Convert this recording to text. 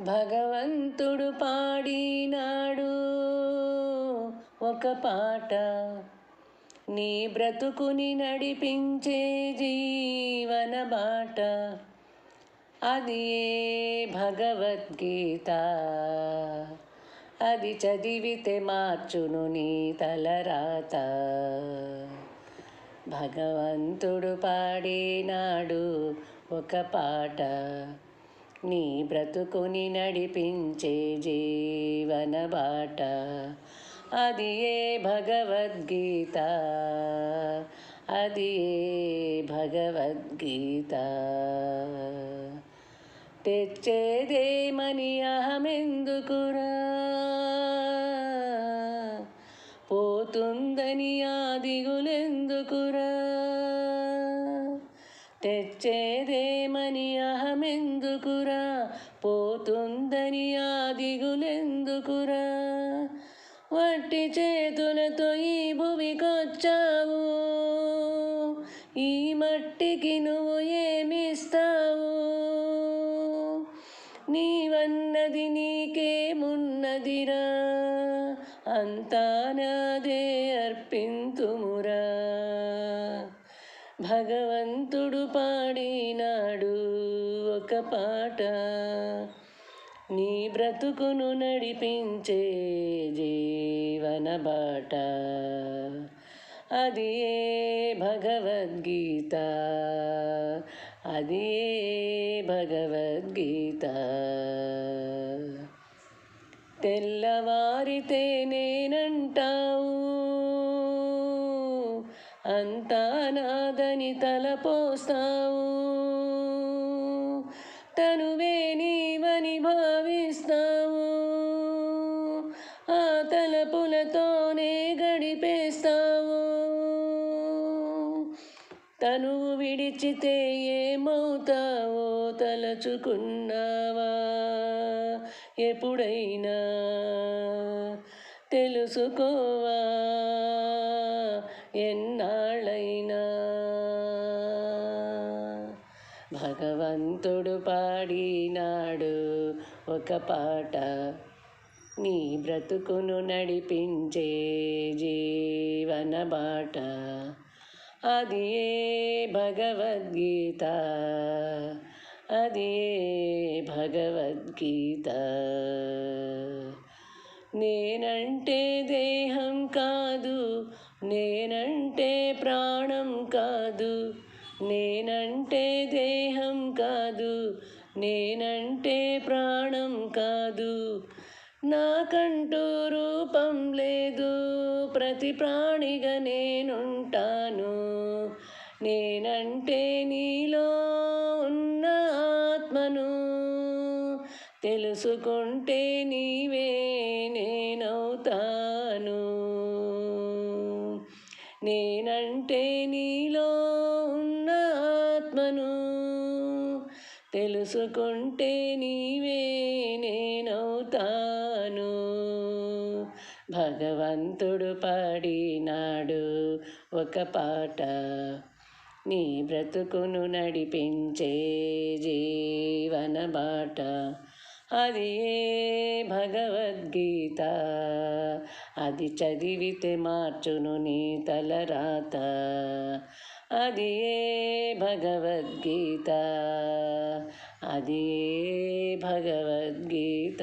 భగవంతుడు పాడినాడు. ఒక పాట. నీ బ్రతుకుని నడిపించే జీవన బాట. అది ఏ భగవద్గీత? అది చదివితే మార్చును నీ తలరాత భగవంతుడు పాడినాడు ఒక పాట. నీ బ్రతుకుని నడిపించే జీవన బాట. అది ఏ భగవద్గీత? అది ఏ భగవద్గీత? తెచ్చేదేమని అహమెందుకురా? పోతుందని ఆ దిగులెందుకురా? తెచ్చేదేమని అహమెందుకురా? పోతుందని ఆ దిగులెందుకురా? వట్టి చేతులతో ఈ భువికొచ్చావు. ఈ మట్టికి నువ్వు ఏమిస్తావు? నీవన్నది నీకేమున్నదిరా? అంతా నాదే అర్పింతుము. భగవంతుడు పాడినాడు ఒక పాట. నీ బ్రతుకును నడిపించే జీవన బాట. అది ఏ భగవద్గీత? అది ఏ భగవద్గీత? తెల్లవారితే నేనంటావు అంతా నాదని తలపోస్తావు. తనువే నీవని భావిస్తావు. ఆ తలపులతోనే గడిపేస్తావు. తను విడిచితే ఏమవుతావో తలచుకున్నావా? ఎప్పుడైనా తెలుసుకోవా? ఎన్నాళ్ళైనా. భగవంతుడు పాడినాడు ఒక పాట. నీ బ్రతుకును నడిపించే జీవన బాట. అది ఏ భగవద్గీత? అది ఏ భగవద్గీత? నేనంటే దేహం కాదు నేనంటే ప్రాణం కాదు నేనంటే దేహం కాదు నేనంటే ప్రాణం కాదు. నాకంటూ రూపం లేదు ప్రతి ప్రాణిగా నేనుంటాను. నేనంటే నీలో ఉన్న ఆత్మను తెలుసుకుంటే నీవే నేనవుతా నేనంటే నీలో ఉన్న ఆత్మను తెలుసుకుంటే నీవే నేనవుతాను. భగవంతుడు పాడినాడు ఒక పాట నీ బ్రతుకును నడిపించే జీవన బాట. అది ఏ భగవద్గీత. అది చదివితే మార్చును నీ తలరాత అది ఏ భగవద్గీత? అది ఏ భగవద్గీత?